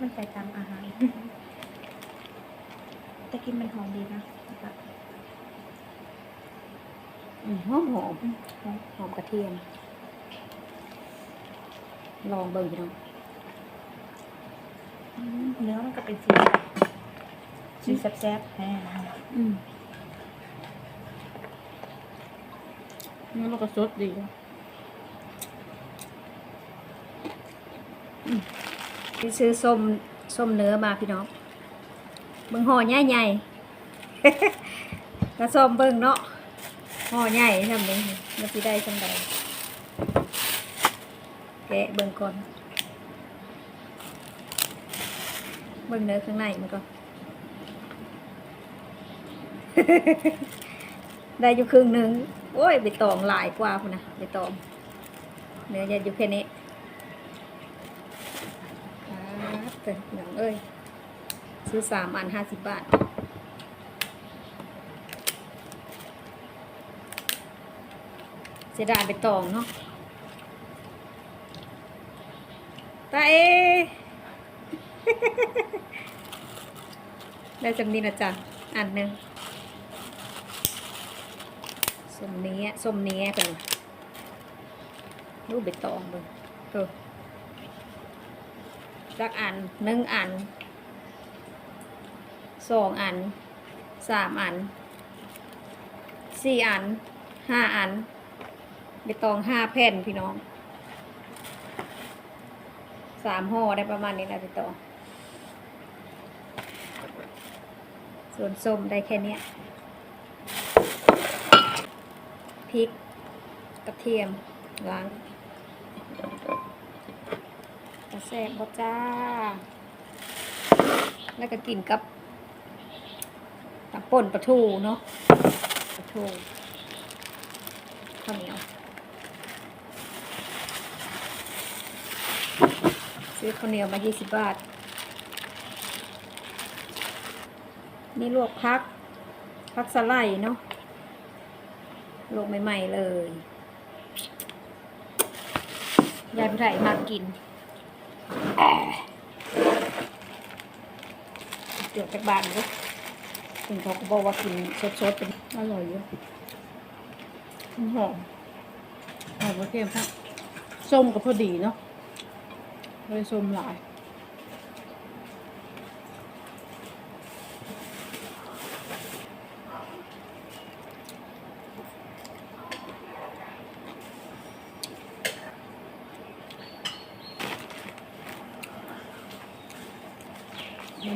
มันไปตามอาหาร แต่กินมันหอมดีนะแบบอืมหอมหอมอืมหอมหอมกระเทียม ลองเบิ่งพี่น้องอืมเนื้อมันก็เป็นสีสีแซ่บๆแน่อืมเนื้อมันก็สดดีนะอืมไป ซื้อส้มส้มเนื้อมาพี่น้องเบิ่งห่อใหญ่ใหญ่ๆถ้าส้มเบิ่งเนาะห่อใหญ่ทำนี้มันสิได้จังใดแกะเบิ่งก่อนเบิ่งเนื้อข้างในมันก็ได้อยู่ครึ่งหนึ่งโอ้ยใบตองหลายกว่าพุ่นนะใบตองเนื้อจะอยู่แค่นี้ครับ เต็มหนังเอ้ย ซื้อสามอันห้าสิบบาท เสียดายใบตองเนาะตาเอได้จำนี้นะจ๊ะ อันหนึ่งส้มเนี้ยส้มเนี้ยกันรูปใบตองเบิ่งเออ สักอันหนึ่งอันสองอันสามอันสี่อันห้าอันใบตองห้าแผ่นพี่น้องสามห่อได้ประมาณนี้แหละใบตองส่วนส้มได้แค่นี้พริกกระเทียมล้าง กระแซบบดจ้า แล้วก็กินกับกับป่นปลาทูเนาะปลาทูข้าวเหนียวซื้อข้าวเหนียวมา 20 บาท นี่ลวกพัก พักสไลด์เนาะลวกใหม่ ๆ เลย ยายผู้ไทยมากิน เดี๋ยวจากบ้านเลยถึงเขาก็บอกว่ากินสดๆเป็นอร่อยอยู่หอมหอมกระเทียมครับส้มก็พอดีเนาะเลยส้มหลาย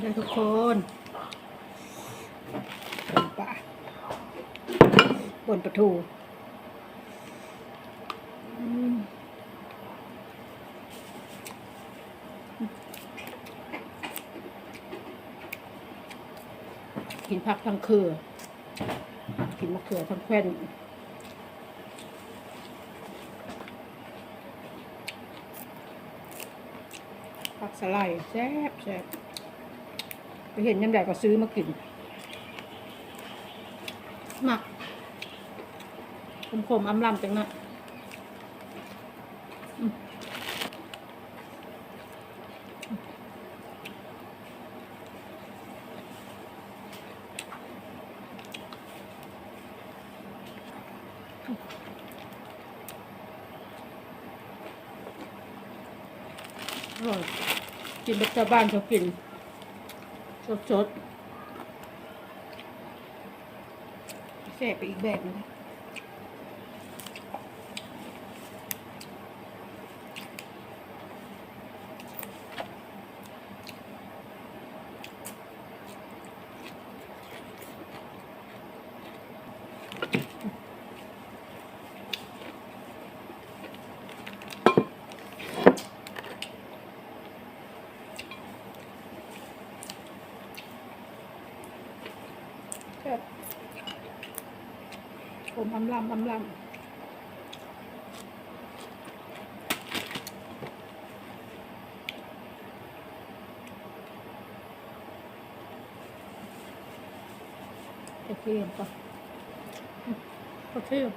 มาเลยทุกคนปนปลาบนปลาทูกินผักทั้งเครือกินมะเขือทั้งแควนผักสไลด์แซ่บแซ่บ เห็นยำใหญ่ก็ซื้อมากินหมักคมๆอำลำจังนะอืมอร่อยกินแบบชาวบ้านเขากิน สดสดแสบไปอีกแบบนึง แบบผมอำลำอำลำกระเทียมปะกระเทียม